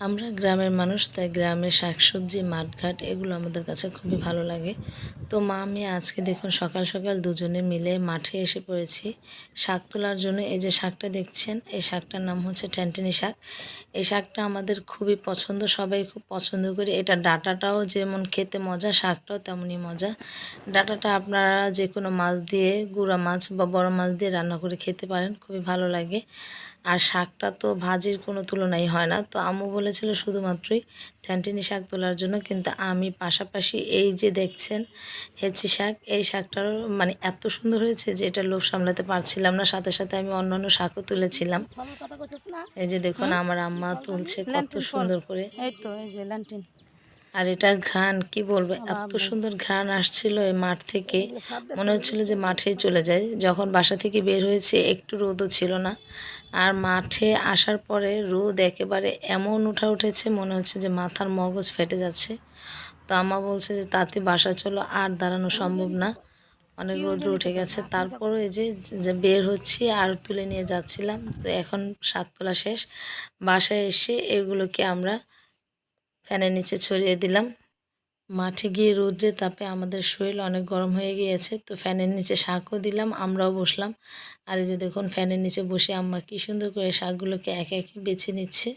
আমরা গ্রামের মানুষ, তাই গ্রামের শাকসবজি, মাঠঘাট এগুলো আমাদের কাছে খুবই ভালো লাগে। তো মা, আমি আজকে দেখুন সকাল সকাল দুজনে মিলে মাঠে এসে পড়েছি। শাক তোলার জন্য এই যে শাকটা দেখছেন, এই শাকটার নাম হচ্ছে ট্যান্টেনি শাক। এই শাকটা আমাদের খুবই পছন্দ, সবাই খুব পছন্দ করি। এটা ডাটাটাও যেমন খেতে মজা, শাকটাও তেমনই মজা। ডাটাটা আপনারা যে কোনো মাছ দিয়ে, গুঁড়া মাছ বা বড় মাছ দিয়ে রান্না করে খেতে পারেন, খুবই ভালো লাগে। আর শাকটা তো ভাজির কোনো তুলনাই হয় না। তো আম্মু বলেছিল শুধুমাত্রই ট্যান্টিনি শাক তোলার জন্য কিন্তু আমি পাশাপাশি এই যে দেখছেন হেঁচি শাক এই শাকটারও মানে এত সুন্দর হয়েছে যে এটা লোভ সামলাতে পারছিলাম না। সাথে সাথে আমি অন্যান্য শাকও তুলেছিলাম। এই যে দেখুন আমার আম্মা তুলছে কত সুন্দর করে। এই তো এই যে ল্যান্টিন। আর এটার ঘ্রাণ কি বলব? এত সুন্দর ঘ্রাণ আসছিল এই মাঠ থেকে। মনে হচ্ছিল যে মাঠেই চলে যায়। যখন বাসা থেকে বের হয়েছে একটু রোদও ছিল না। আর মাঠে আসার পরে রোদ একেবারে এমন উঠা উঠেছে মনে হচ্ছে যে মাথার মগজ ফেটে যাচ্ছে। তো আমা বলছে যে তাতে বাসা চলো আর দাঁড়ানো সম্ভব না। অনেক রোদ্র উঠে গেছে। তারপরও এই যে যে বের হচ্ছি আর তুলে নিয়ে যাচ্ছিলাম। তো এখন শাক তোলা শেষ। বাসায় এসে এগুলোকে আমরা ফ্যানের নিচে ছড়িয়ে দিলাম। মাঠে গিয়ে রোদ্রে তাপে আমাদের শরীর অনেক গরম হয়ে গিয়েছে, তো ফ্যানের নিচে শাকও দিলাম, আমরাও বসলাম। আর এই যে দেখুন, ফ্যানের নিচে বসে আম্মা কী সুন্দর করে শাকগুলোকে একে একে বেছে নিচ্ছে।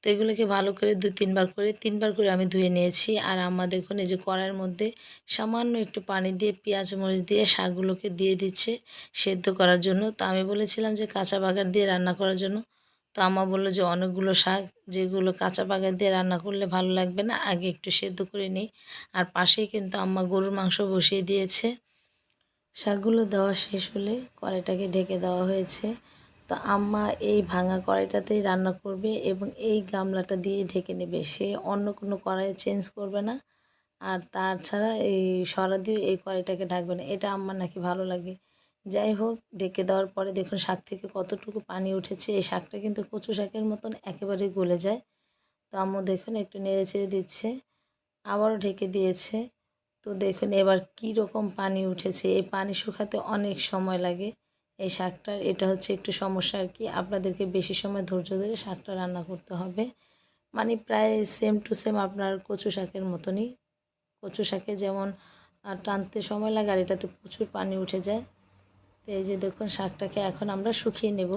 তো এগুলোকে ভালো করে দু, তিনবার করে তিনবার করে আমি ধুয়ে নিয়েছি। আর আম্মা দেখুন, এই যে কড়াইয়ের মধ্যে সামান্য একটু পানি দিয়ে, পেঁয়াজ, মরিচ দিয়ে শাকগুলোকে দিয়ে দিচ্ছে সেদ্ধ করার জন্য। তো আমি বলেছিলাম যে কাঁচা বাগার দিয়ে রান্না করার জন্য তো আমা বলল যে অনেকগুলো শাক যেগুলো কাঁচা বাগার দিয়ে রান্না করলে ভালো লাগবে না, আগে একটু সেদ্ধ করে নিই। আর পাশেই কিন্তু আম্মা গরুর মাংস বসিয়ে দিয়েছে। শাকগুলো দেওয়া শেষ হলে কড়াইটাকে ঢেকে দেওয়া হয়েছে। তো আম্মা এই ভাঙা কড়াইটাতেই রান্না করবে এবং এই গামলাটা দিয়ে ঢেকে নেবে। সে অন্য কোনো কড়াই চেঞ্জ করবে না। আর তাছাড়া এই সরা দিয়ে এই কড়াইটাকে ঢাকবে না। এটা আম্মার নাকি ভালো লাগে। যাই হোক ঢেকে দেওয়ার পরে দেখুন শাক থেকে কতটুকু পানি উঠেছে। এই শাকটা কিন্তু কচু শাকের মতন একেবারে গলে যায়। তো আম্মু দেখুন, একটু নেড়ে চেড়ে দিচ্ছে, আবারও ঢেকে দিয়েছে। তো দেখুন এবার কি রকম পানি উঠেছে। এই পানি শুকাতে অনেক সময় লাগে। এই শাকটার এটা হচ্ছে একটু সমস্যা আর কি। আপনাদেরকে বেশি সময় ধৈর্য ধরে শাকটা রান্না করতে হবে। মানে প্রায় সেম টু সেম আপনার কচু শাকের মতনই। কচু শাকে যেমন টানতে সময় লাগে আর এটাতে প্রচুর পানি উঠে যায়। তো এই যে দেখুন, শাকটাকে এখন আমরা শুকিয়ে নেব।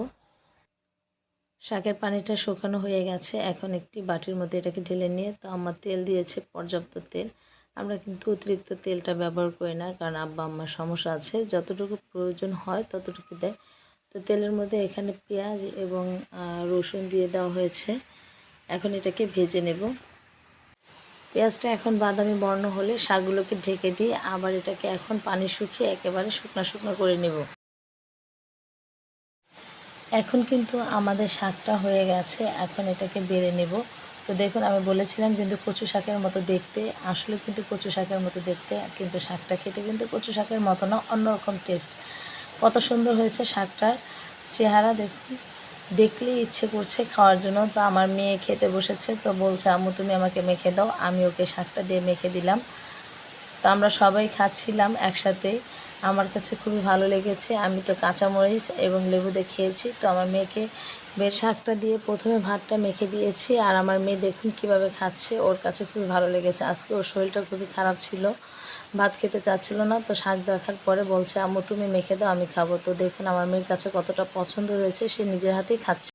শাকের পানিটা শুকানো হয়ে গেছে। এখন একটি বাটির মধ্যে এটাকে ঢেলে নিয়ে, তো আমার তেল দিয়েছে, পর্যাপ্ত তেল। আমরা কিন্তু অতিরিক্ত তেলটা ব্যবহার করি না, কারণ আব্বা আম্মার সমস্যা আছে। যতটুকু প্রয়োজন হয়, ততটুকু দেয়। তো তেলের মধ্যে এখানে পেঁয়াজ এবং রসুন দিয়ে দেওয়া হয়েছে। এখন এটাকে ভেজে নেব। পেঁয়াজটা এখন বাদামি বর্ণ হলে শাকগুলোকে ঢেকে দিয়ে আবার এটাকে এখন পানি শুকিয়ে একেবারে শুকনো শুকনো করে নেব। এখন কিন্তু আমাদের শাকটা হয়ে গেছে, এখন এটাকে বেড়ে নেব। তো দেখুন, আমি বলেছিলাম কিন্তু কচু শাকের মতো দেখতে, আসলে কিন্তু কচু শাকের মতো দেখতে, কিন্তু শাকটা খেতে কিন্তু কচু শাকের মতো না, অন্যরকম টেস্ট কত সুন্দর হয়েছে শাকটার চেহারা, দেখুন। দেখলেই ইচ্ছে করছে খাওয়ার জন্য। তো আমার মেয়ে খেতে বসেছে, তো বলছে, আম্মু, তুমি আমাকে মেখে দাও, আমি ওকে শাকটা দিয়ে মেখে দিলাম। তো আমরা সবাই খাচ্ছিলাম একসাথে। আমার কাছে খুবই ভালো লেগেছে। আমি তো কাঁচামরিচ এবং লেবু দিয়ে খেয়েছি। তো আমার মেয়েকে বের শাকটা দিয়ে প্রথমে ভাতটা মেখে দিয়েছি আর আমার মেয়ে দেখুন কীভাবে খাচ্ছে। ওর কাছে খুবই ভালো লেগেছে। আজকে ওর শরীরটা খুবই খারাপ ছিল। ভাত খেতে চাচ্ছিল না। তো শাক দেখার পরে বলছে, আম্মু, তুমি মেখে দাও, আমি খাব। তো দেখুন আমার মেয়ের কাছে কতটা পছন্দ হয়েছে, সে নিজের হাতেই খাচ্ছে।